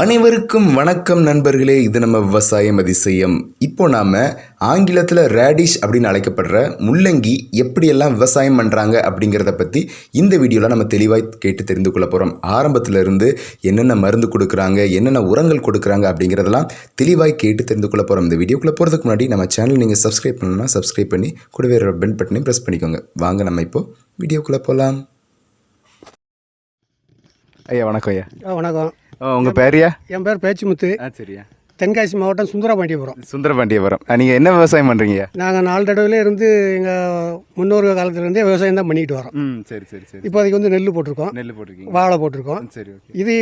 அனைவருக்கும் வணக்கம் நண்பர்களே. இது நம்ம விவசாயம் அதிசயம். இப்போ நாம் ஆங்கிலத்தில் ரேடிஷ் அப்படின்னு அழைக்கப்படுற முள்ளங்கி எப்படியெல்லாம் விவசாயம் பண்ணுறாங்க அப்படிங்கிறத பற்றி இந்த வீடியோவில் நம்ம தெளிவாக கேட்டு தெரிந்து கொள்ள போகிறோம் ஆரம்பத்திலிருந்து என்னென்ன மருந்து கொடுக்குறாங்க என்னென்ன உரங்கள் கொடுக்குறாங்க அப்படிங்கிறதெல்லாம் தெளிவாக கேட்டு தெரிந்து கொள்ள போகிறோம் இந்த வீடியோக்குள்ளே போகிறதுக்கு முன்னாடி நம்ம சேனல் நீங்கள் சப்ஸ்கிரைப் பண்ணணும்னா சப்ஸ்கிரைப் பண்ணி கூடவே பெல் பட்டனையும் ப்ரெஸ் பண்ணிக்கோங்க. வாங்க நம்ம இப்போது வீடியோக்குள்ளே போகலாம் ஐயா வணக்கம் ஐயா. வணக்கம். உங்கள் பேரையா? என் பேர் பேச்சிமுத்து. ஆ சரியா. தென்காசி மாவட்டம் சுந்தரபாண்டியபுரம். சுந்தரபாண்டியபுரம். நீங்கள் என்ன விவசாயம் பண்ணுறீங்க நாங்கள் நாலு தடவையில இருந்து எங்கள் முன்னோர்கள் காலத்துலேருந்தே விவசாயம் தான் பண்ணிக்கிட்டு வரோம். ம் சரி சரி சரி. இப்போதைக்கு வந்து நெல் போட்டிருக்கோம். நெல் போட்டிருக்கீங்க. வாழை போட்டிருக்கோம். சரி இது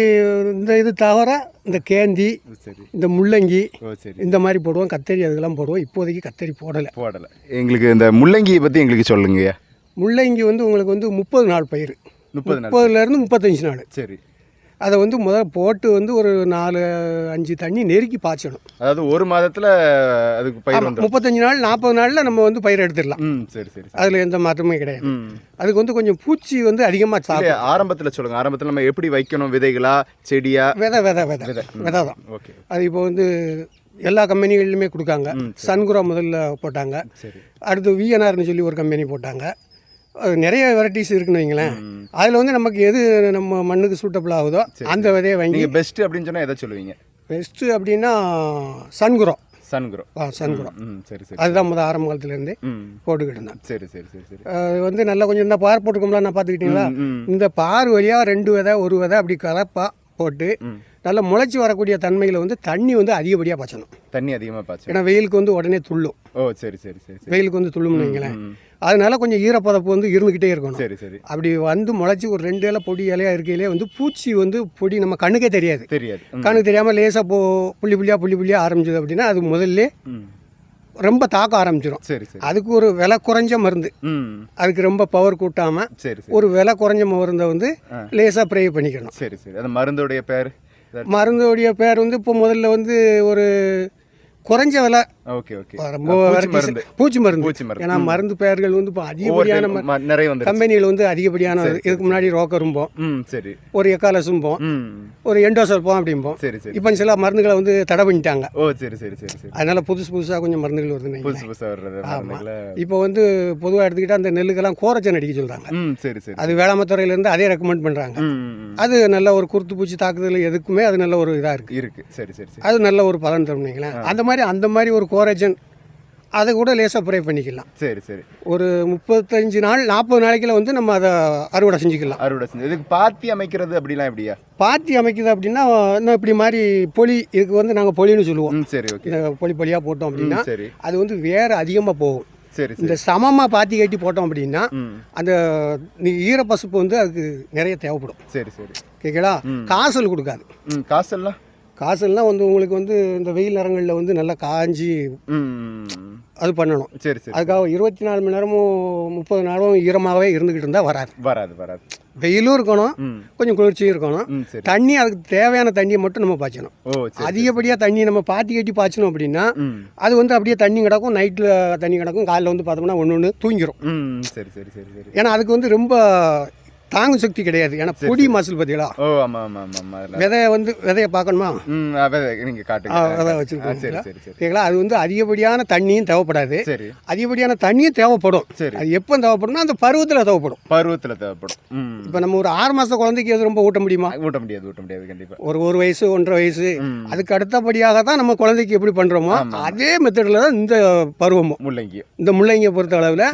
இந்த இது தவிர இந்த கேந்தி சரி. இந்த முள்ளங்கி சரி. இந்த மாதிரி போடுவோம். கத்தரி அதுக்கெல்லாம் போடுவோம். இப்போதைக்கு கத்தரி போடலை. போடலை. எங்களுக்கு இந்த முள்ளங்கியை பற்றி எங்களுக்கு சொல்லுங்கய்யா. முள்ளங்கி வந்து உங்களுக்கு வந்து முப்பது நாள் பயிர். முப்பது முப்பதுலேருந்து முப்பத்தஞ்சு நாள். சரி. அதை வந்து முதல் போட்டு வந்து ஒரு நாலு அஞ்சு தண்ணி நெருக்கி பாய்ச்சணும். அதாவது ஒரு மாதத்தில் அதுக்கு பயிர் முப்பத்தஞ்சு நாள் நாற்பது நாளில் நம்ம வந்து பயிர் எடுத்துடலாம். சரி சரி. அதில் எந்த மாற்றமே கிடையாது. அதுக்கு வந்து கொஞ்சம் பூச்சி வந்து அதிகமாக சாப்பிடும். ஆரம்பத்தில் சொல்லுங்கள் ஆரம்பத்தில் நம்ம எப்படி வைக்கணும்? விதைகளா செடியா? விதை விதை விதை. விதை. விதை தான். ஓகே. அது இப்போ வந்து எல்லா கம்பெனிகளிலுமே கொடுக்காங்க. சன்குரா முதல்ல போட்டாங்க. அடுத்து விஎன்ஆர்னு சொல்லி ஒரு கம்பெனி போட்டாங்க. நிறைய வெரைட்டிஸ் இருக்குன்னு வைங்களேன். அதில் வந்து நமக்கு எது நம்ம மண்ணுக்கு சூட்டபிள் ஆகுதோ அந்த விதையை வாங்கி நீங்கள் பெஸ்ட் அப்படின்னு சொன்னால் எதை சொல்லுவீங்க? பெஸ்ட்டு அப்படின்னா சன்குரம் சன்குரோ ஆ சன்குரம் ம் சரி சரி. அதுதான் முதல் ஆரம்ப காலத்துலேருந்தே போட்டுக்கிட்டு இருந்தேன். சரி சரி சரி சரி. அது வந்து நல்லா கொஞ்சம் இந்த பார் போட்டுக்கோம்ல நான் பார்த்துக்கிட்டீங்களா? இந்த பார் வழியாக ரெண்டு விதை ஒரு விதை அப்படி கலப்பா போட்டு நல்லா முளைச்சி வரக்கூடிய தன்மையில் வந்து தண்ணி வந்து அதிகப்படியாக பாய்ச்சணும். தண்ணி அதிகமாக பாய்ச்சு ஏன்னா வெயிலுக்கு வந்து உடனே துள்ளும். ஓ சரி சரி சரி வெயிலுக்கு வந்து துள்ளும்னு வைங்களேன். அதனால கொஞ்சம் ஈரப்பதப்பு வந்து இருந்துக்கிட்டே இருக்கணும். சரி சரி. அப்படி வந்து முளைச்சி ஒரு ரெண்டு இலை பொடி இலையா இருக்கையிலே வந்து பூச்சி வந்து பொடி நம்ம கண்ணுக்கே தெரியாது. தெரியாது. கண்ணுக்கு தெரியாமல் லேசாக போ புள்ளி புள்ளியாக புள்ளி புள்ளியாக ஆரம்பிச்சது அப்படின்னா அது முதல்ல ரொம்ப தாக்க ஆரம்பிச்சிடும் சரி சரி. அதுக்கு ஒரு விலை குறைஞ்ச மருந்து. அதுக்கு ரொம்ப பவர் கூட்டாமல் ஒரு விலை குறைஞ்ச மருந்தை வந்து. லேசாக ப்ரே பண்ணிக்கணும். சரி சரி. அந்த மருந்துடைய பேர்? மருந்தோடைய பேர் வந்து இப்போ முதல்ல வந்து ஒரு குறைஞ்ச விலை. Okay okay. ரொம்ப பூச்சி மருந்து. பூச்சி மருந்து. பூச்சி மருந்து. ஏன்னா மருந்து பெயர்கள் வந்து இப்போ அதிகப்படியான நிறைய வந்து கம்பெனியில் வந்து அதிகப்படியான இதுக்கு முன்னாடி ரோக்கரும்போம் சரி. ஒரு எக்காலசும்போம் ஒரு எண்டோசல்போம் அப்படிம்போம். சரி சரி. இப்போ சில மருந்துகளை வந்து தடை பண்ணிட்டாங்க. ஓ சரி சரி சரி சரி. அதனால புதுசு புதுசாக கொஞ்சம் மருந்துகள் வருதுன்னு புதுசு புதுசாக வர்றது இப்போ வந்து பொதுவாக எடுத்துக்கிட்டால் அந்த நெல்லுக்கெல்லாம் கோரச்சன் அடிக்க சொல்கிறாங்க சரி சரி அது வேளாண்மைத்துறையிலேருந்து அதே ரெக்கமெண்ட் பண்ணுறாங்க. அது நல்ல ஒரு குருத்து பூச்சி தாக்குதல் எதுக்குமே அது நல்ல ஒரு இதாக இருக்குது இருக்கு. சரி சரி அது நல்ல ஒரு பலன் தரும் அந்த மாதிரி அந்த மாதிரி ஒரு கோரேஜன் அதை கூட லேசாக ப்ரே பண்ணிக்கலாம். சரி சரி. ஒரு முப்பத்தஞ்சு நாள் நாற்பது நாளைக்குள்ள வந்து நம்ம அதை அறுவடை செஞ்சுக்கலாம். அறுவடை செஞ்சு இதுக்கு பாத்தி அமைக்கிறது அப்படிலாம் எப்படியா? பாத்தி அமைக்குது அப்படின்னா இன்னும் இப்படி மாதிரி பொலி இதுக்கு வந்து நாங்கள் பொலின்னு சொல்லுவோம். சரி ஓகே. பொலி பொலியாக போட்டோம் அப்படின்னா சரி. அது வந்து வேறு அதிகமாக போகும். சரி இந்த சமமாக பாத்தி கட்டி போட்டோம் அப்படின்னா அந்த ஈரப்பசுப்பு வந்து அதுக்கு நிறைய தேவைப்படும். சரி சரி. கேட்கலா. காசல் கொடுக்காது. காசெல்லாம்? காசல்லாம் வந்து உங்களுக்கு வந்து இந்த வெயில் நேரங்களில் வந்து நல்லா காஞ்சி. அது பண்ணணும். சரி சரி அதுக்காக இருபத்தி நாலு மணி நேரமும் முப்பது நாளும் ஈரமாகவே இருந்துக்கிட்டு இருந்தால் வராது. வராது வராது. வெயிலும் இருக்கணும் கொஞ்சம் குளிர்ச்சியும் இருக்கணும். தண்ணி அதுக்கு தேவையான தண்ணியை மட்டும் நம்ம பாய்ச்சணும். அதிகப்படியாக தண்ணி நம்ம பாத்தி கட்டி பாய்ச்சணும் அப்படின்னா அது வந்து அப்படியே தண்ணி கிடக்கும் நைட்டில் தண்ணி கிடக்கும் காலைல வந்து பார்த்தோம்னா ஒன்று ஒன்று தூங்கிரும். ம். சரி சரி சரி சரி. ஏன்னா அதுக்கு வந்து ரொம்ப தாங்கு சக்தி கிடையாது. ஏன்னா பொடி மசில் பார்த்தீங்களா ஓ ஆமாம் ஆமாம் ஆமாம் விதைய வந்து விதைய பார்க்கணுமா? ம் அதை நீங்கள் காட்டுங்க. விதை வச்சிருக்கோம். சரி சரி சரி. சரிங்களா? அது வந்து அதிகப்படியான தண்ணியும் தேவைப்படாது. சரி. அதிகப்படியான தண்ணியும் தேவைப்படும். சரி. அது எப்போ தேவைப்படும்னா அந்த பருவத்தில் தேவைப்படும். பருவத்தில் தேவைப்படும். இப்போ நம்ம ஒரு ஆறு மாத குழந்தைக்கு எது ரொம்ப ஊட்ட முடியுமா? ஊட்ட முடியாது ஊட்ட முடியாது கண்டிப்பாக ஒரு ஒரு வயசு ஒன்றரை வயசு. அதுக்கு அடுத்தபடியாக தான் நம்ம குழந்தைக்கு எப்படி பண்ணுறோமோ. அதே மெத்தடில் தான் இந்த பருவமும். முள்ளங்கி. இந்த முள்ளங்கியை பொறுத்த அளவில்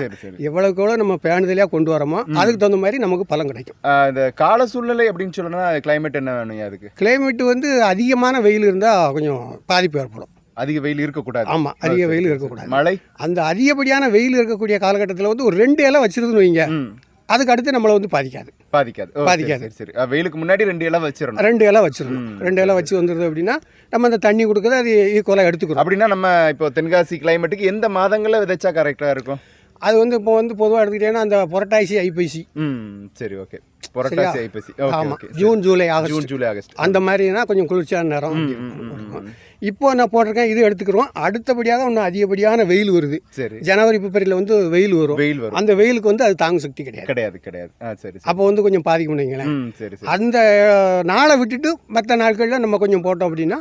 எவ்வளோக்கு எவ்வளோ நம்ம பேணுதலையாக கொண்டு வரோமோ அதுக்கு தகுந்த மாதிரி நமக்கு பலன் கிடைக்கும். ஆ, இந்த கால சூழ்நிலை அப்படின்னு சொல்லணும்னா கிளைமேட் என்ன வேணும் அதுக்கு? கிளைமேட் வந்து அதிகமான வெயில் இருந்தால் கொஞ்சம் பாதிப்பு ஏற்படும். அதிக வெயில் இருக்கக்கூடாது. ஆமாம் அதிக வெயில் இருக்கக்கூடாது. மழை? அந்த அதிகப்படியான வெயில் இருக்கக்கூடிய காலகட்டத்தில் வந்து ஒரு ரெண்டு இலை வச்சிருதுன்னு வைங்க. அதுக்கு அடுத்து நம்மளை வந்து பாதிக்காது. பாதிக்காது. பாதிக்காது. சரி வெயிலுக்கு முன்னாடி ரெண்டு இலை வச்சிடணும் ரெண்டு இலை வச்சிடணும். ரெண்டு இலை வச்சு வந்துடுது அப்படின்னா நம்ம அந்த தண்ணி கொடுக்குறது அது ஈக்குவலாக எடுத்துக்கிறோம். அப்படின்னா நம்ம இப்போ தென்காசி கிளைமேட்டுக்கு எந்த மாதங்களில் விதைச்சா கரெக்டாக இருக்கும்? அது வந்து இப்போ வந்து பொதுவாக எடுத்துக்கிட்டேன்னா அந்த புரட்டாசி ஐப்பசி. ம் சரி ஓகே. புரட்டாசி ஐப்பசி. ஆமாம் June July August. June July August. அந்த மாதிரினா கொஞ்சம் குளிர்ச்சியான நேரம். இப்போ நான் போட்டிருக்கேன் இது எடுத்துக்கிறோம் அடுத்தபடியாக இன்னும் அதிகப்படியான வெயில் வருது. சரி. ஜனவரி பிப்ரவரியில் வந்து வெயில் வரும். வெயில் வரும். அந்த வெயிலுக்கு வந்து அது தாங்கு சக்தி கிடையாது. கிடையாது கிடையாது. சரி அப்போ வந்து கொஞ்சம் பாதிக்கும் வைங்களேன். ம் சரி அந்த நாளை விட்டுட்டு மற்ற நாட்களில் நம்ம கொஞ்சம் போட்டோம் அப்படின்னா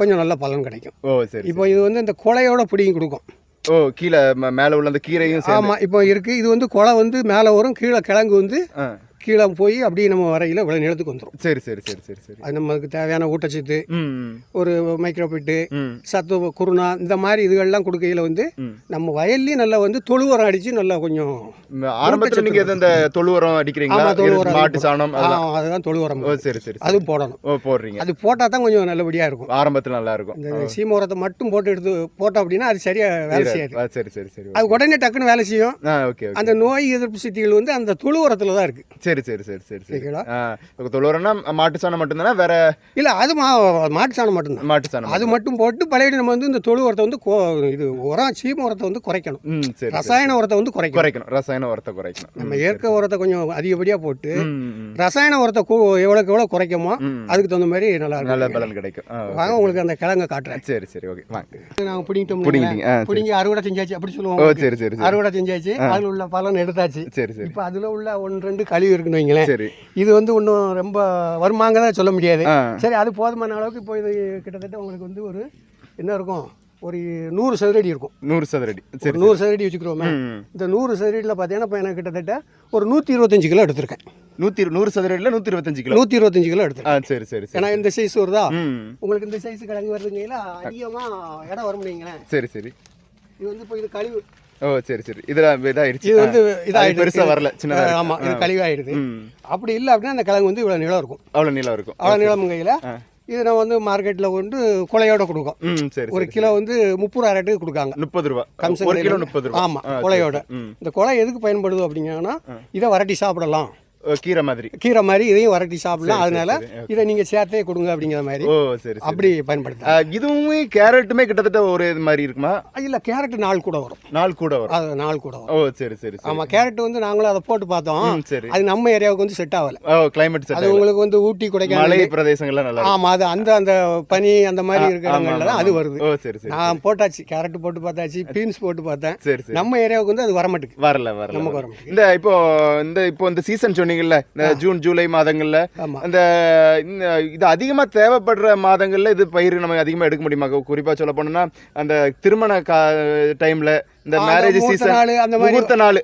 கொஞ்சம் நல்ல பலன் கிடைக்கும். ஓ சரி இப்போ இது வந்து இந்த கொலையோட பிடிங்கி கொடுக்கும். ஓ கீழே மேல உள்ள அந்த கீரையும் ஆமாம் இப்போ இருக்குது இது வந்து கொலை வந்து மேலே வரும் கீழே கிழங்கு வந்து கீழே போய் அப்படியே நம்ம வரையில் இவ்வளோ நிலத்துக்கு வந்துடும் சரி சரி சரி சரி சரி. அது நமக்கு தேவையான ஊட்டச்சத்து ஒரு மைக்ரோபிட்டு ம். சத்து குருணா இந்த மாதிரி இதுகள்லாம் கொடுக்கையில் வந்து நம்ம வயல்லையும் நல்லா வந்து தொழு உரம் அடித்து நல்லா கொஞ்சம் ஆரம்பத்துல நீங்க எது இந்த தொழு உரம் அடிக்கிறீங்களா தொழு உரம் மாட்டு சாணம் அதுதான் தொழு உரம் சரி சரி. அதுவும் போடணும். ஓ போடுறீங்க. அது போட்டால் தான் கொஞ்சம் நல்லபடியாக இருக்கும். ஆரம்பத்துல நல்லா இருக்கும். இந்த சீம உரத்தை மட்டும் போட்டு எடுத்து போட்டோம் அப்படின்னா அது சரியாக வேலை செய்யாது. சரி சரி சரி அது உடனே டக்குன்னு வேலை செய்யும். ஆ ஓகே ஓகே. அந்த நோய் எதிர்ப்பு சக்திகள் வந்து அந்த தொழு உரத்தில் தான் இருக்குது சரி சரி சரி சரி சரி சரிங்களா ஆ இப்போ தொழு உரம்னா மாட்டு சாணம் மட்டும்தானே? வேற இல்லை அது மா மாட்டு சாணம் மட்டும்தான். மாட்டு சாணம் அது மட்டும் போட்டு பழையபடி நம்ம வந்து இந்த தொழு உரத்தை வந்து இது உரம் சீம உரத்தை வந்து குறைக்கணும். சரி. ரசாயன உரத்தை வந்து குறைக்கணும். குறைக்கணும். ரசாயன உரத்தை குறைக்கணும். நம்ம இயற்கை உரத்தை கொஞ்சம் அதிகப்படியாக போட்டு. ரசாயன உரத்தை எவ்வளோக்கு எவ்வளோ குறைக்குமோ. அதுக்கு தகுந்த மாதிரி நல்லா நல்ல பலன் கிடைக்கும். வாங்க உங்களுக்கு அந்த கிழங்க காட்டுறேன். சரி சரி ஓகே வாங்க. நாங்கள் பிடிங்கிட்டோம் பிடிங்கிட்டீங்க. பிடிங்கி அறுவடை செஞ்சாச்சு அப்படி சொல்லுவோம் சரி சரி அறுவடை செஞ்சாச்சு அதில் உள்ள பலன் எடுத்தாச்சு. சரி சரி. இப்போ அதில் உள்ள ஒன்று ரெண்டு கழிவு இருக்குன்னு வைங்களேன். சரி. இது வந்து ஒன்றும் ரொம்ப வருமாங்க தான் சொல்ல முடியாது. சரி அது போதுமான அளவுக்கு இப்போ இது கிட்டத்தட்ட உங்களுக்கு வந்து ஒரு என்ன இருக்கும்? ஒரு நூறு சதுரடி இருக்கும். நூறு சதுரடி. சரி நூறு சதுரடி வச்சுக்கிறோமே. இந்த நூறு சதுரடியில் பார்த்தீங்கன்னா இப்போ எனக்கு கிட்டத்தட்ட ஒரு நூற்றி இருபத்தஞ்சு கிலோ எடுத்திருக்கேன். இரு- நூறு சதுரடியில் நூத்தி இருபத்தஞ்சு கிலோ. நூற்றி இருபத்தஞ்சு கிலோ எடுத்திருக்கேன். சரி சரி ஏன்னா இந்த சைஸ் வருதா? உங்களுக்கு இந்த சைஸ் கிழங்கு வருதுங்களா அதிகமாக இடம் வரும் வைங்களேன். சரி சரி. இது வந்து இப்போ இது கழிவு ஓ சரி சரி. இதுல இதாயிருச்சு இது வந்து ஆ. இதாயிடுது. அது பெருசா வரல இருக்கு. ஆமாம் இது கழிவாயிடுது. அப்படி இல்லை அப்படின்னா அந்த கிழங்கு வந்து இவ்வளோ நிலம் இருக்கும். அவ்வளவு நீளம் இருக்கும். அவ்வளோ நிலம் கையில். இது நம்ம வந்து மார்க்கெட்டில் கொண்டு குலையோட கொடுக்கும். சரி ஒரு கிலோ வந்து முப்பது ரூபா ரேட்டுக்கு கொடுக்காங்க. முப்பது ரூபா. கம்சன் கிலோ முப்பது ரூபா. ஆமா, ஆ, சரி, குலையோட. இந்த குலை எதுக்கு பயன்படுது அப்படிங்கன்னா இதை வரட்டி சாப்பிடலாம். கீரை மாதிரி. கீரை மாதிரி இதையும் வரட்டி சாப்பிடலாம். அதனால இதை நீங்கள் சேர்த்தே கொடுங்க அப்படிங்கிற மாதிரி ஓ சரி அப்படி பயன்படுத்த ஆ, இதுவுமே கேரட்டுமே கிட்டத்தட்ட ஒரு இது மாதிரி இருக்குமா? இல்லை கேரட் நாள் கூட வரும். நாள் கூட வரும். அது நாள் கூட வரும். ஓ சரி சரி ஆமாம் கேரட் வந்து நாங்களும் அதை போட்டு பார்த்தோம். சரி. அது நம்ம ஏரியாவுக்கு வந்து செட் ஆகலை. ஓ கிளைமேட் அது செட் உங்களுக்கு வந்து ஊட்டி மலை கொடைக்கானல் பிரதேசங்கள்லாம் நல்லா இருக்கும் ஆமாம் அது அந்த அந்த பனி அந்த மாதிரி இருக்கிற ஆமா, இடங்கள்ல தான் ஆமா, அது ஆமா. வருது. ஓ சரி சரி நான் போட்டாச்சு கேரட் போட்டு பார்த்தாச்சு பீன்ஸ் போட்டு பார்த்தேன். சரி சரி. நம்ம ஏரியாவுக்கு வந்து அது வரமாட்டுக்கு வரல வரல நமக்கு. வர இந்த இப்போ இந்த இப்போ இந்த சீசன் சொன்னீங்கல்ல இந்த ஜூன் ஜூலை மாதங்கள்ல அந்த இது அதிகமா தேவைப்படுற மாதங்கள்ல இது பயிர் நம்ம அதிகமா எடுக்க முடியுமா? குறிப்பா சொல்ல போனோம்னா அந்த திருமண கா டைம்ல இந்த மேரேஜ் சீசன் அந்த முகூர்த்த நாள்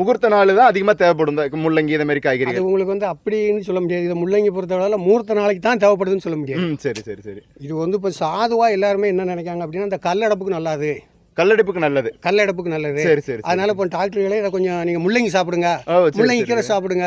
முகூர்த்த நாள் தான் அதிகமா தேவைப்படும். இந்த முள்ளங்கி இந்த மாதிரி அது காய்கறிகள் உங்களுக்கு வந்து அப்படின்னு சொல்ல முடியாது. இது முள்ளங்கி பொறுத்தவரை மூர்த்த நாளைக்கு தான் தேவைப்படுதுன்னு சொல்ல முடியாது. சரி சரி சரி. இது வந்து இப்போ சாதுவா எல்லாருமே என்ன நினைக்காங்க அப்படின்னா இந்த கல்லடப்புக்கு நல்லாது. கல்லடைப்புக்கு நல்லது. கல்லடப்புக்கு நல்லது. சரி சரி. அதனால இப்போ டாக்டர்களே இதை கொஞ்சம் நீங்கள் முள்ளங்கி சாப்பிடுங்க. முள்ளங்கி. கீரை சாப்பிடுங்க.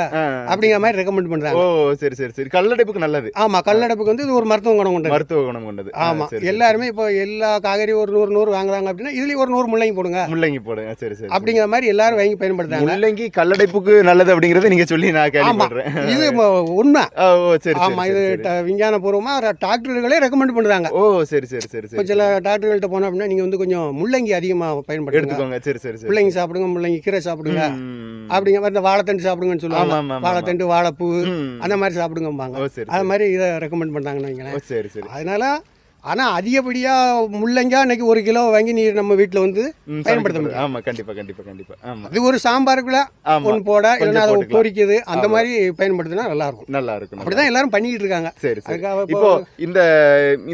அப்படிங்கிற மாதிரி ரெக்கமெண்ட் பண்ணுறாங்க ஓ சரி சரி சரி. கல்லடைப்புக்கு நல்லது. ஆமாம் கல்லடப்புக்கு வந்து இது ஒரு மருத்துவ குணம் கொண்டது. மருத்துவ குணம் கொண்டது. ஆ, ஆமாம் சரி, சரி. எல்லாருமே இப்போ எல்லா காய்கறி ஒரு நூறு நூறு வாங்குறாங்க அப்படின்னா இதுலேயும் ஒரு நூறு முள்ளங்கி போடுங்க. முள்ளங்கி போடுங்க. சரி சரி அப்படிங்கிற மாதிரி எல்லாரும் வாங்கி பயன்படுத்தாங்க முள்ளங்கி கல்லடைப்புக்கு நல்லது அப்படிங்கறத நீங்க சொல்லி நான் கேள்விப்படுறேன் இது உண்மை. ஓ சரி ஆமாம் இது. ட- விஞ்ஞானபூர்வமாக டாக்டர்களே ரெக்கமெண்ட் பண்ணுறாங்க ஓ சரி சரி சரி சரி சில டாக்டர்கள்ட்ட போனோம் அப்படின்னா நீங்கள் வந்து கொஞ்சம் முள்ளங்கி அதிகமாக பயன்படுத்துங்க எடுத்துக்கோங்க. சரி சரி சரி முள்ளங்கி சாப்பிடுங்க முள்ளங்கி கீரை சாப்பிடுங்க. ம். அப்படிங்கிற மாதிரி இந்த வாழைத்தண்டு சாப்பிடுங்கன்னு சொல்லுவாங்க. வாழைத்தண்டு வாழைப்பூ. அந்த மாதிரி சாப்பிடுங்கம்பாங்க. அது மாதிரி இதை ரெக்கமெண்ட் பண்ணுறாங்கன்னு வைங்களேன். சரி சரி. அதனால ஆனால் அதிகப்படியாக முள்ளங்கா இன்னைக்கு ஒரு கிலோ வாங்கி நீ நம்ம வீட்டில் வந்து பயன்படுத்த சமைக்க ஆமா கண்டிப்பா கண்டிப்பா கண்டிப்பா. ஆமா. அது ஒரு சாம்பாருக்குள்ள ஒன்று போட இல்லைன்னா அதை. பொரிக்குது அந்த மாதிரி பயன்படுத்தினா நல்லா இருக்கும் நல்லா இருக்கும். அப்படி தான் எல்லாரும் பண்ணிக்கிட்டு இருக்காங்க. சரி சரி. இப்போ இந்த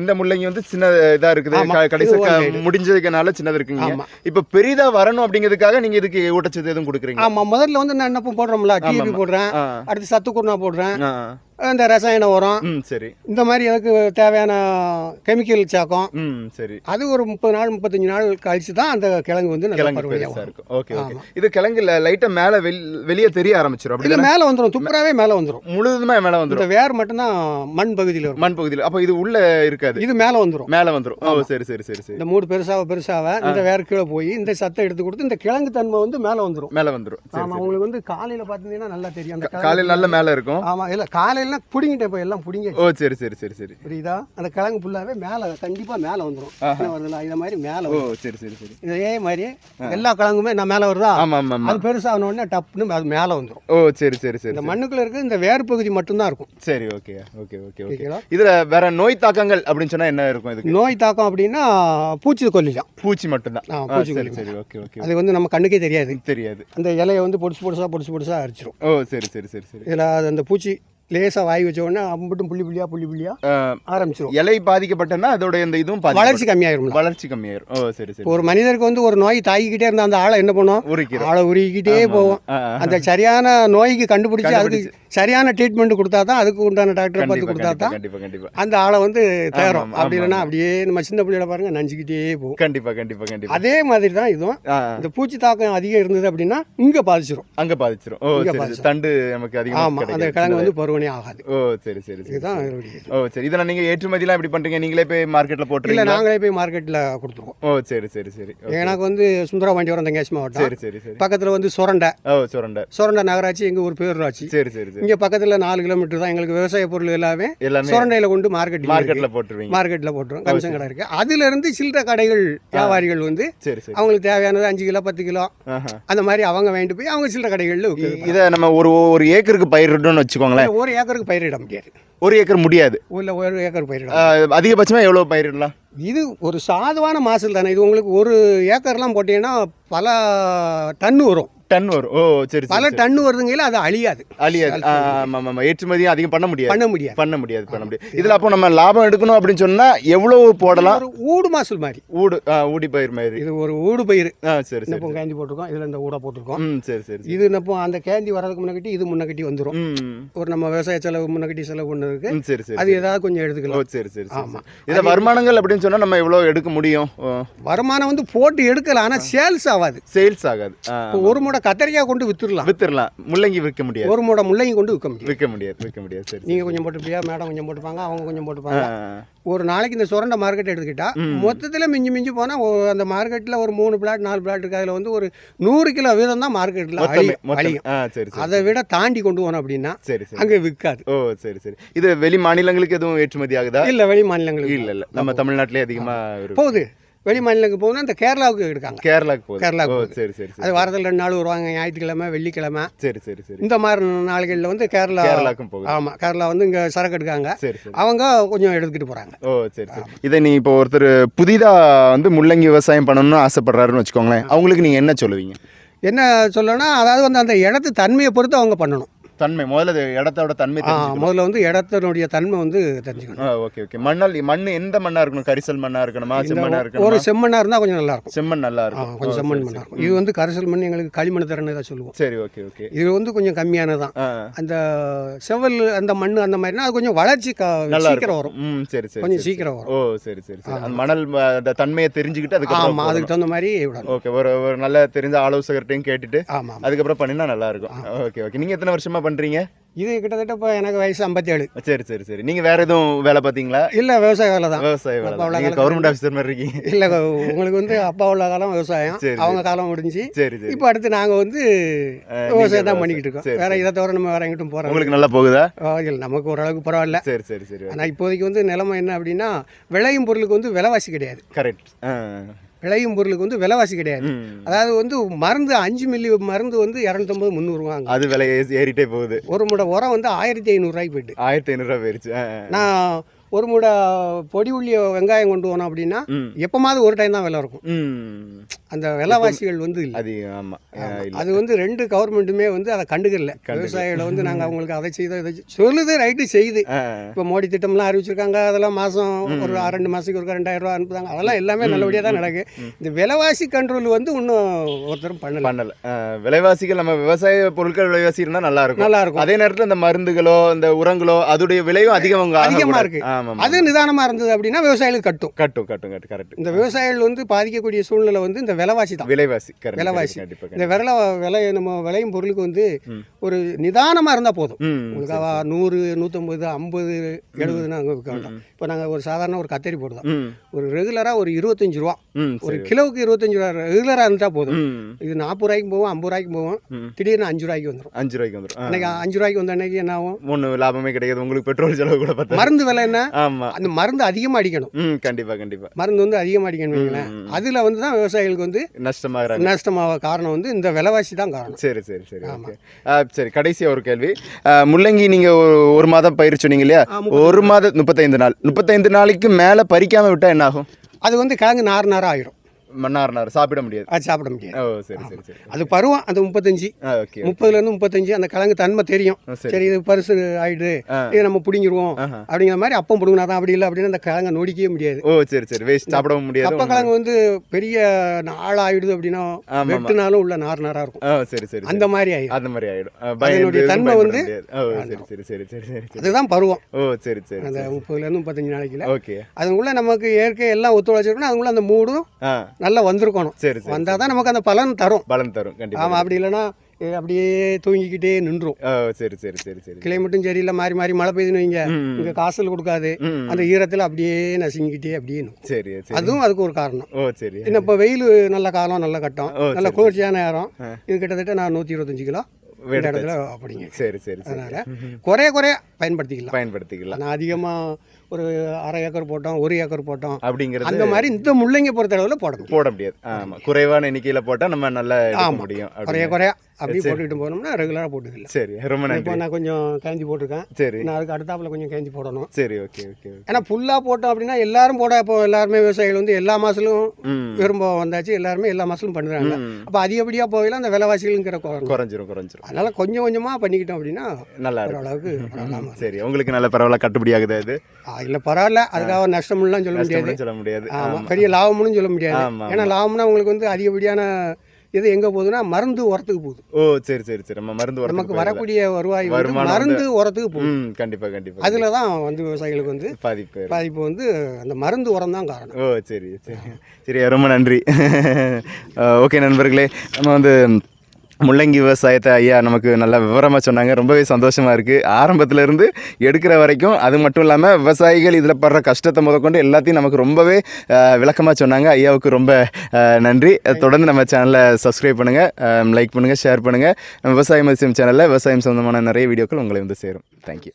இந்த முள்ளங்கி வந்து சின்ன இதா இருக்குது. கடைசி. முடிஞ்சதுக்கனால சின்னது இருக்குங்க. இப்போ பெரிதா வரணும் அப்படிங்கிறதுக்காக நீங்க இதுக்கு ஊட்டச்சத்து எதுவும் கொடுக்குறீங்க ஆமாம் முதல்ல வந்து நான் என்னப்போ போடுறோம்ல டிஏபி போடுறேன் அடுத்து சத்து குருணா போடுறேன். இந்த ரசாயன உரம். சரி. இந்த மாதிரி அதுக்கு தேவையான கெமிக்கல் சாக்கம் சரி. அது ஒரு முப்பது நாள் முப்பத்தஞ்சு நாள் கழிச்சு தான் அந்த கிழங்கு வந்து கிழங்கு இருக்கும். Okay okay. இது கிழங்கு லைட்டா மேல வெள்- வெளிய தெரிய ஆரம்பிச்சிடும் இது அப்படி மேலே வந்துடும் துப்புராவே மேலே வந்துடும் முழுதுமே மேல வந்துரும். இந்த வேர் மட்டும்தான் மண் பகுதியில் வரும். மண் பகுதியில் அப்போ இது உள்ள இருக்காது. இது மேலே வந்துடும் மேல வந்துரும். ஓ சரி சரி சரி சரி. இந்த மூடு பெருசாக பெருசாக இந்த வேர் கீழே போய் இந்த சத்தை எடுத்து கொடுத்து இந்த கிழங்கு தன்மை வந்து மேலே வந்துடும் மேல வந்துரும். சரி ஆமாம் உங்களுக்கு வந்து காலையில் பார்த்தீங்கன்னா நல்லா தெரியும். அந்த காலையில நல்ல மேல இருக்கும். ஆமாம் இல்லை காலையில் விளையலாம் பிடிங்கிட்டேன் இப்போ எல்லாம் பிடிங்க ஓ சரி சரி சரி சரி. புரியுதா? அந்த கிழங்கு ஃபுல்லாகவே மேலே கண்டிப்பாக மேலே வந்துடும் என்ன வருதுல்ல இதை மாதிரி மேலே ஓ சரி சரி சரி. இதே மாதிரி எல்லா கிழங்குமே நான் மேலே வருதா? ஆமா ஆமா ஆமா. அது பெருசாக உடனே டப்புன்னு அது மேலே வந்துடும் ஓ சரி சரி சரி இந்த. மண்ணுக்குள்ள இருக்க இந்த வேர் பகுதி மட்டும்தான் இருக்கும். சரி ஓகே ஓகே ஓகே ஓகே. இதுல வேற நோய் தாக்கங்கள் அப்படின்னு சொன்னா என்ன இருக்கும் இதுக்கு? நோய் தாக்கம் அப்படின்னா பூச்சி கொல்லிலாம். பூச்சி மட்டும்தான். ஆ, பூச்சி கொல்லி. சரி ஓகே ஓகே அது வந்து நம்ம கண்ணுக்கே தெரியாது. தெரியாது. அந்த இலையை வந்து பொடிசு பொடிசா பொடிசு பொடிசா அரிச்சிரும். ஓ சரி சரி சரி சரி. இதில் அந்த பூச்சி லேசாக வாய் வச்ச உடனே அம்பட்டும் புள்ளி புள்ளியா புள்ளி புள்ளியா ஆ, ஆரம்பிச்சிரும். இலை பாதிக்கப்பட்டனா அதோட இந்த இதுவும். வளர்ச்சி கம்மியாயிரும்ல. வளர்ச்சி கம்மியாயிரும். ஓ சரி சரி. ஒரு மனிதருக்கு வந்து ஒரு நோய் தாக்கிக்கிட்டே இருந்தா அந்த ஆளை என்ன பண்ணும்? உரிக்கிறோம். ஆளை உருகிக்கிட்டே போவோம். அந்த சரியான நோய்க்கு கண்டுபிடிச்சு அதுக்கு சரியான ட்ரீட்மெண்ட் கொடுத்தா தான் அதுக்கு உண்டான டாக்டரை பார்த்து கொடுத்தா தான் அந்த ஆளை வந்து தேரும். அப்படி இல்லைன்னா. அப்படியே நம்ம சின்ன பிள்ளைகளை பாருங்க நஞ்சுக்கிட்டே போகும். கண்டிப்பா கண்டிப்பா கண்டிப்பா. அதே மாதிரி தான் இதுவும். இந்த பூச்சி தாக்கம் அதிகம் இருந்தது அப்படின்னா இங்கே பாதிச்சிரும். அங்க பாதிச்சிரும். இங்க. தண்டு நமக்கு அதிகமா ஆமாம் அந்த. கிழங்கு வந்து பருவனே ஆகாது. ஓ சரி சரி சரி இதுதான். ஓ சரி. இதெல்லாம் நீங்க ஏற்றுமதிலாம் எப்படி பண்றீங்க? நீங்களே போய் மார்க்கெட்ல இல்லை போட்டுறீங்களா நாங்களே போய் மார்க்கெட்டில் கொடுத்துருவோம். ஓ சரி சரி சரி. எனக்கு வந்து சுந்தரபாண்டியபுரம் தெங்காசி மாவட்டம். சரி சரி சரி. பக்கத்தில் வந்து சுரண்டை. ஓ சுரண்டை. சுரண்டை நகராட்சி எங்கள் ஒரு பேரூராட்சி. சரி சரி இங்கே பக்கத்தில் நாலு கிலோமீட்டர் தான் எங்களுக்கு விவசாய பொருள் எல்லாமே எல்லாமே சுரண்டையில் கொண்டு மார்க்கெட் மார்க்கெட்ல போட்டுருவீங்க. மார்க்கெட்டில் போட்டுரும் கமிஷன் கடை இருக்குது அதுலேருந்து சில்லறை கடைகள் வியாபாரிகள் வந்து சரி சரி. அவங்களுக்கு தேவையானது அஞ்சு கிலோ பத்து கிலோ. அந்த மாதிரி அவங்க வாங்கிட்டு போய் அவங்க சில்லறை கடைகளில் இத நம்ம ஒரு ஒரு ஏக்கருக்கு பயிரிடணும்னு வச்சுக்கோங்களேன். ஒரு ஏக்கருக்கு பயிரிட முடியாது. ஒரு ஏக்கர் முடியாது. இல்லை ஒரு ஏக்கர் பயிரிட ஆ, அதிகபட்சமா எவ்வளவு பயிரிடலாம்? இது ஒரு சாதுவான மாசல் தானே இது உங்களுக்கு ஒரு ஏக்கர்லாம் போட்டீங்கன்னா பல டன்னு வரும். டன் வரும். ஓ சரி பல சரி. டன்னு வருதுங்களா அது அழியாது. அழியாது. ஆ, ஆமா ஆமா. ஏற்றுமதியும் அதிகம் பண்ண முடியாது. பண்ண முடியாது. பண்ண முடியாது பண்ண முடியாது. இதுல அப்போ நம்ம லாபம் எடுக்கணும் அப்படின்னு சொன்னா எவ்வளவு போடலாம்? ஒரு ஊடு மாசல் மாதிரி. ஊடு ஊடி பயிர் மாதிரி. இது ஒரு ஊடு பயிர். ஆ சரி இப்போ கேந்தி போட்டிருக்கோம். இதில் இந்த ஊட போட்டிருக்கோம். ம் சரி சரி. இது இப்போ அந்த கேந்தி வர்றதுக்கு முன்னக்கட்டி இது முன்னக்கட்டி வந்துடும் ஒரு நம்ம விவசாய செலவு முன்னக்கட்டி செலவு ஒன்று இருக்கு. சரி சரி அது ஏதாவது கொஞ்சம் ஓ எடுத்துக்கலாம் சரி சரி சரி ஆமா. இதுல வருமானங்கள் அப்படின்னு சொன்னா நம்ம எவ்வளவு எடுக்க முடியும்? வருமானம் வந்து போட்டு எடுக்கலாம். ஆனால் சேல்ஸ் ஆகாது. சேல்ஸ் ஆகாது. ஒரு மூடை கத்திரிக்காய் கொண்டு வித்துடலாம் வித்துடலாம் முள்ளங்கி விற்க முடியாது. ஒரு மூடை முள்ளங்கி கொண்டு விற்க முடியும் விற்க முடியாது விற்க முடியாது. சரி நீங்கள் கொஞ்சம் போட்டுப்பியா மேடம் கொஞ்சம் போட்டுப்பாங்க அவங்க கொஞ்சம் போட்டுப்பாங்க. ஒரு நாளைக்கு இந்த சுரண்ட மார்க்கெட் எடுத்துக்கிட்டா மொத்தத்தில் மிஞ்சி மிஞ்சி போனால் அந்த மார்க்கெட்டில் ஒரு மூணு பிளாட் நாலு பிளாட் இருக்கு. அதில் வந்து ஒரு நூறு கிலோ வீதம் தான் மார்க்கெட்டில் அழியும் அதை விட தாண்டி கொண்டு போனோம் அப்படின்னா சரி அங்கே விற்காது. ஓ சரி சரி. இது வெளி மாநிலங்களுக்கு எதுவும் ஏற்றுமதி ஆகுதா? இல்லை வெளி மாநிலங்களுக்கு. இல்ல இல்ல. நம்ம தமிழ்நாட்டிலே அதிகமா இருக்கு. போகுது. வெளி மாநிலங்களுக்கு போகணும்னா இந்த கேரளாவுக்கு எடுக்காங்க. கேரளாக்கு போகுது. போகுது. சரி சரி அது வாரத்தில் ரெண்டு நாள் வருவாங்க ஞாயிற்றுக்கிழமை வெள்ளிக்கிழமை. சரி சரி சரி. இந்த மாதிரி நாள்களில் வந்து கேரளா கேரளாக்கும் போகுது. ஆமாம் கேரளா வந்து இங்கே சரக்கு எடுக்காங்க. சரி அவங்க கொஞ்சம் எடுத்துக்கிட்டு போகிறாங்க ஓ சரி சரி. இதை நீ இப்போ ஒருத்தர் புதிதா வந்து முள்ளங்கி விவசாயம் பண்ணணும்னு ஆசைப்படுறாருன்னு வச்சுக்கோங்களேன் அவங்களுக்கு நீங்க என்ன சொல்லுவீங்க? என்ன சொல்லணும்னா அதாவது வந்து அந்த இடத்து தன்மையை பொறுத்து அவங்க பண்ணணும். தன்மை முதல்ல இடத்தோட தன்மை முதல்ல வந்து இடத்தினுடைய தன்மை வந்து தெரிஞ்சுக்கணும். ஓகே ஓகே மண்ணல் மண் எந்த மண்ணா இருக்கணும்? கரிசல் மண்ணா இருக்கணுமா? இந்த செம்மண்ணா ஒரு இருக்கணுமா? செம்மண்ணாக இருந்தால் கொஞ்சம் நல்லா இருக்கும் செம்மண் நல்லா இருக்கும். கொஞ்சம் செம்மண் சரி, மண்ணா சரி. இருக்கும். இது வந்து கரிசல் மண் எங்களுக்கு களிமண் தரன்னு தான் சொல்லுவோம். சரி ஓகே ஓகே இது வந்து கொஞ்சம் கம்மியானது தான் ஆ. அந்த செவல் அந்த மண் அந்த மாதிரினா அது கொஞ்சம் வளர்ச்சி சீக்கிரம் வரும். ம் சரி சரி கொஞ்சம் சீக்கிரம். வரும். ஓ சரி சரி சரி. அந்த மணல் அந்த தன்மையை தெரிஞ்சுக்கிட்டு அதுக்கப்புறம் ஆமாம் அதுக்கு தகுந்த மாதிரி ஓகே ஒரு ஒரு நல்ல தெரிஞ்ச ஆலோசகர்கிட்டையும் கேட்டுட்டு ஆமாம் அதுக்கப்புறம் பண்ணினா நல்லா இருக்கும். ஓகே ஓகே நீங்க எத்தனை வருஷமா பண்ணுறீங்க இது கிட்டத்தட்ட இப்போ எனக்கு வயசு ஐம்பத்தேழு. சரி சரி சரி. நீங்க வேற எதுவும் வேலை பாத்தீங்களா? இல்லை விவசாய வேலை தான். விவசாய வேலை தான். கவர்மெண்ட் ஆஃபீஸர் மாதிரி இருக்கீங்க. இல்லை உங்களுக்கு வந்து அப்பா உள்ள காலம் விவசாயம். அவங்க காலம் முடிஞ்சு. சரி சரி. இப்போ அடுத்து நாங்கள் வந்து விவசாயம் தான் பண்ணிக்கிட்டு இருக்கோம். வேற. இதை தவிர நம்ம வேற எங்கிட்டும் போகிறோம் உங்களுக்கு நல்லா போகுதா? இல்லை நமக்கு ஓரளவுக்கு பரவாயில்ல. சரி சரி சரி. ஆனால் இப்போதைக்கு வந்து நிலைமை என்ன அப்படின்னா விளையும் பொருளுக்கு வந்து விலைவாசி கிடையாது. கரெக்ட். விளையும் பொருளுக்கு வந்து விலைவாசி கிடையாது. அதாவது வந்து மருந்து அஞ்சு மில்லி மருந்து வந்து இரநூத்தம்பது முந்நூறுவாங்க அது விலை ஏறி- ஏறிட்டே போகுது. ஒரு மூடை உரம் வந்து ஆயிரத்தி ஐநூறுரூவாய்க்கு போயிட்டு ஆயிரத்தி ஐநூறுரூவா ஆ. நான் ஒரு மூடை பொடி உள்ளிய வெங்காயம் கொண்டு போனோம் அப்படின்னா எப்போமாவது ஒரு டைம் தான் விலை இருக்கும். அந்த விலைவாசிகள் வந்து அது ஆமா. ஆ, இல்ல. அது வந்து ரெண்டு கவர்மெண்ட்டுமே வந்து அதை கண்டுக்கல. விவசாயிகளை வந்து நாங்கள் அவங்களுக்கு அதை செய்தோம் இதை சொல்லுது ரைட்டு செய்யுது இப்போ மோடி திட்டம்லாம் அறிவிச்சிருக்காங்க. அதெல்லாம் மாதம் ஒரு ரெண்டு மாதத்துக்கு ஒரு ரெண்டாயிரம் ரூபா அனுப்புதாங்க. அதெல்லாம் எல்லாமே நல்லபடியாக தான் நடக்கு. இந்த விலைவாசி கண்ட்ரோல் வந்து இன்னும் ஒருத்தரும் பண்ணல. பண்ணல. விலைவாசிகள் நம்ம விவசாய பொருட்கள் விலைவாசி இருந்தா நல்லா இருக்கும். நல்லா இருக்கும். அதே நேரத்துல இந்த மருந்துகளோ இந்த உரங்களோ அதோடைய விலையும் அதிகம் அங்க அதிகமா ஆகக்கூடாது. இருக்கு. அது நிதானமாக இருந்தது அப்படின்னா விவசாயிகளுக்கு கட்டும். கட்டும் கட்டும் கட்டும் கரெக்ட். இந்த விவசாயிகள் வந்து பாதிக்கக்கூடிய சூழ்நிலை வந்து இந்த விலைவாசி தான். விலைவாசி விலைவாசி. இந்த விரல விலை நம்ம விளையும் பொருளுக்கு வந்து. ஒரு நிதானமாக இருந்தால் போதும். ம் உங்களுக்கு அவ நூறு நூற்றம்பது ஐம்பது எழுபதுன்னு அங்கே விற்க வேண்டாம் இப்போ நாங்கள் ஒரு சாதாரண ஒரு கத்தரி போடுறோம். ஒரு ரெகுலராக ஒரு இருபத்தஞ்சு ரூபா. ஒரு கிலோவுக்கு இருபத்தஞ்சு ரூபா ரெகுலராக இருந்தால் போதும். இது நாற்பது ரூபாய்க்கு போகும் ஐம்பது ரூபாய்க்கு போகும் ம். திடீர்னு அஞ்சு ரூபாய்க்கு வந்துடும் அஞ்சு ரூபாய்க்கு வந்துடும் அன்னைக்கு அஞ்சு ரூபாய்க்கு வந்த அன்னைக்கு என்ன ஆகும்? ஒன்றும் லாபமே கிடையாது. உங்களுக்கு பெட்ரோல் செலவு கூட மருந்து விலை என்ன? ஆமா. அந்த மருந்து அதிகமாக அடிக்கணும். ம் கண்டிப்பா கண்டிப்பா. மருந்து வந்து அதிகமாக அடிக்கணும் வைங்களேன். அதில் வந்து தான் விவசாயிகளுக்கு வந்து நஷ்டமாகறாங்க. நஷ்டமாக காரணம் வந்து இந்த விலைவாசி தான் காரணம். சரி சரி சரி. ஓகே. சரி கடைசியா ஒரு கேள்வி. முள்ளங்கி நீங்க ஒரு மாதம் பயிர் சொன்னீங்க இல்லையா? ஒரு மாதம் முப்பத்தைந்து நாள். முப்பத்தைந்து நாளைக்கு மேல பறிக்காம விட்டா என்ன ஆகும் அது வந்து கிழங்கு நார் நாராக ஆயிரும். மன்னார் நார் சாப்பிட முடியாது. அது சாப்பிட முடியாது. ஓ சரி சரி சரி. அது பருவம் அந்த முப்பத்தஞ்சு. ஓகே முப்பதுலேருந்து முப்பத்தஞ்சு அந்த கிழங்கு தன்மை தெரியும். சரி. இது பரிசு ஆயிடுது ஆ. இதை நம்ம பிடுங்கிடுவோம். அப்படிங்கிற மாதிரி அப்பம் பிடுங்கினா தான் அப்படி இல்லை அப்படின்னு அந்த கிழங்கை நொடிக்கவே முடியாது. ஓ சரி சரி. வேஸ்ட் சாப்பிடவும் முடியாது. கப்ப கிழங்கு வந்து பெரிய நாள் ஆயிடுது அப்படின்னா. வெட்டுனாலும் உள்ள நார் நாராக இருக்கும். ஓ சரி சரி அந்த மாதிரி ஆயிடும். அந்த மாதிரி ஆயிடும். எதுவும் தன்மை வந்து. ஓ சரி சரி சரி சரி சரி அதுதான் பருவம். ஓ சரி சரி அந்த முப்பதுலேருந்து முப்பத்தஞ்சு நாளைக்குல. ஓகே. அதுக்குள்ள நமக்கு இயற்கை எல்லாம் ஒத்துழைச்சிருக்கணும் அதுக்குள்ள அந்த மூடும் நல்லா வந்திருக்கணும். சரி வந்தால் தான் நமக்கு அந்த பலன் தரும். பலன் தரும் ஆமாம் அப்படி இல்லைன்னா அப்படியே தூங்கிக்கிட்டே நின்றும் சரி சரி சரி சரி. கிளைமேட்டும் சரியில்லை மாறி மாறி மழை பெய்யுதுன்னு வைங்க. இங்கே காசல் கொடுக்காது. அந்த ஈரத்தில் அப்படியே நசுங்கிக்கிட்டே அப்படியே சரி சரி. அதுவும் அதுக்கு ஒரு காரணம். ஓ சரி. இன்னும் இப்போ வெயில் நல்ல காலம் நல்ல கட்டம். நல்ல குளிர்ச்சியான நேரம். இது கிட்டத்தட்ட நான் நூற்றி இருபத்தஞ்சு கிலோ. இடத்துல அப்படிங்க. சரி சரி சரி. அதனால குறைய குறைய பயன்படுத்திக்கலாம். பயன்படுத்திக்கலாம். நான் அதிகமாக ஒரு அரை ஏக்கர் போட்டோம் ஒரு ஏக்கர் போட்டோம். அப்படிங்கிறது அந்த மாதிரி இந்த முள்ளங்கி பொறுத்த அளவில் போட முடியும் போட முடியாது. ஆமா. குறைவான எண்ணிக்கையில போட்டா நம்ம நல்லா. முடியும் குறைய. குறைய அப்படியே சரி. போட்டுக்கிட்டு போனோம்னா ரெகுலராக போட்டுக்கலாம். சரி. ரொம்ப இப்போ நன்றி. நான் கொஞ்சம் கேஞ்சி போட்டிருக்கேன். சரி. நான் அதுக்கு அடுத்தாப்புல கொஞ்சம் கேஞ்சி போடணும். சரி ஓகே ஓகே ஏன்னா ஃபுல்லாக போட்டோம் அப்படின்னா எல்லாரும் போட இப்போ எல்லாருமே விவசாயிகள் வந்து எல்லா மாதலும் ம். விரும்ப வந்தாச்சு. எல்லாருமே எல்லா மாதலும் பண்ணுறாங்க. அப்போ அதிகப்படியாக போகல அந்த விலைவாசிகளுங்கிற குறைஞ்சிரும் குறைஞ்சிரும். அதனால கொஞ்சம் கொஞ்சமாக பண்ணிக்கிட்டோம் அப்படின்னா நல்லா ஓரளவுக்கு சரி. உங்களுக்கு நல்ல பரவாயில்ல. கட்டுப்படி ஆகுது அது இல்லை பரவாயில்ல. அதுக்காக நஷ்டம்லாம் சொல்ல முடியாது. சொல்ல முடியாது. ஆமாம் ஆமா. பெரிய லாபம்னு சொல்ல முடியாது. ஏன்னா லாபம்னா உங்களுக்கு வந்து அதிகப்படியான இது எங்கே போகுதுன்னா மருந்து உரத்துக்கு போகுது. ஓ சரி சரி சரி. நம்ம மருந்து நமக்கு வரக்கூடிய வருவாய் மருந்து உரத்துக்கு போகுது. ம் கண்டிப்பா கண்டிப்பா அதில் தான் வந்து விவசாயிகளுக்கு வந்து பாதிப்பு பாதிப்பு வந்து அந்த மருந்து உரம் தான் காரணம். ஓ சரி சரி. சரி ரொம்ப நன்றி. ஓகே நண்பர்களே. நம்ம வந்து முள்ளங்கி விவசாயத்தை ஐயா நமக்கு நல்ல விவரமாக சொன்னாங்க. ரொம்பவே சந்தோஷமாக இருக்குது ஆரம்பத்துலேருந்து எடுக்கிற வரைக்கும் அது மட்டும் இல்லாமல் விவசாயிகள் இதில் படுற கஷ்டத்தை முதற்கொண்டு எல்லாத்தையும் நமக்கு ரொம்பவே விளக்கமாக சொன்னாங்க. ஐயாவுக்கு ரொம்ப நன்றி. தொடர்ந்து நம்ம சேனலை சப்ஸ்கிரைப் பண்ணுங்கள் லைக் பண்ணுங்கள் ஷேர் பண்ணுங்கள் விவசாயம் அதிசயம் சேனலில் விவசாயம் சம்மந்தமான நிறைய வீடியோக்கள் உங்களை வந்து சேரும். தேங்க்யூ